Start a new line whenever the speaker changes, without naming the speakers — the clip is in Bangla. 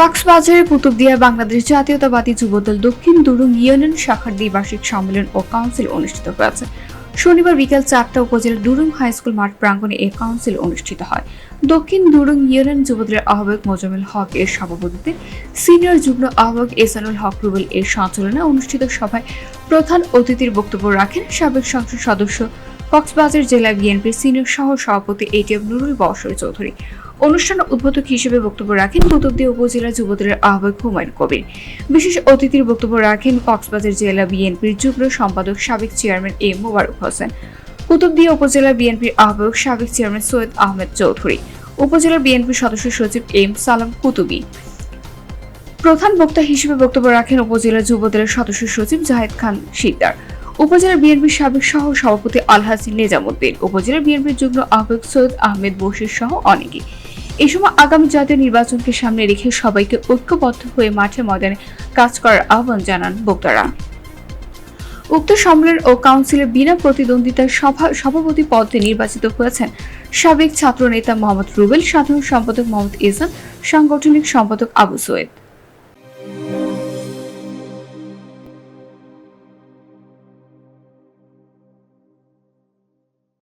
কক্সবাজারের কুতুবদিয়া বাংলাদেশ জাতীয়তাবাদী যুবদল দক্ষিণ দুরুং ইউনিয়ন শাখার দ্বিবার্ষিক সম্মেলন ও কাউন্সিল অনুষ্ঠিত হয়েছে। শনিবার বিকেল চারটা উপজেলার দুরুং হাই স্কুল মাঠ প্রাঙ্গণে এই কাউন্সিল অনুষ্ঠিত হয়। দক্ষিণ দুরুং ইউনিয়ন যুবদলের আহ্বায়ক মোজামিল হক এর সভাপতিতে সিনিয়র যুগ্ম আহ্বায়ক এসানুল হক রুবেল এর সঞ্চালনায় অনুষ্ঠিত সভায় প্রধান অতিথির বক্তব্য রাখেন সাবেক সংসদ সদস্য কক্সবাজার জেলা বিএনপির সিনিয়র সহ সভাপতি এটিএম নুরুল বসর চৌধুরী। অনুষ্ঠানে উদ্বোধক হিসেবে বক্তব্য রাখেন কুতুবদিয়া উপজেলা যুবদলের আহ্বায়ক হুমায়ুন কবির। বিশেষ অতিথির বক্তব্য রাখেন কক্সবাজার জেলা বিএনপির যুগ্ম সম্পাদক সাবেক চেয়ারম্যান এ মোবারক হোসেন। কুতুবদিয়া উপজেলা বিএনপির আহ্বায়ক সাবেক চেয়ারম্যান সৈয়দ আহমেদ চৌধুরী। উপজেলা বিএনপির সদস্য সচিব এম সালাম কুতুবি। প্রধান বক্তা হিসেবে বক্তব্য রাখেন উপজেলা যুবদলের সদস্য সচিব জাহেদ খান শিকদার। উপজেলা বিএনপির সাবেক সহ সভাপতি আলহাজ নেজামুদ্দিন। উপজেলা বিএনপির যুগ্ম আহ্বায়ক সৈয়দ আহমেদ বশির সহ অনেকে। এ সময় আগামী জাতীয় নির্বাচনকে সামনে রেখে সবাইকে ঐক্যবদ্ধ হয়ে মাঠে ময়দানে কাজ করার আহ্বান জানান বক্তারা উক্ত সম্মেলন ও কাউন্সিলের বিনা প্রতিদ্বন্দ্বিতার সভা, সভাপতি পদে নির্বাচিত হয়েছেন সাবেক ছাত্র নেতা মোহাম্মদ রুবেল, সাধারণ সম্পাদক মোহাম্মদ ইসান সাংগঠনিক সম্পাদক আবু সৈয়দ।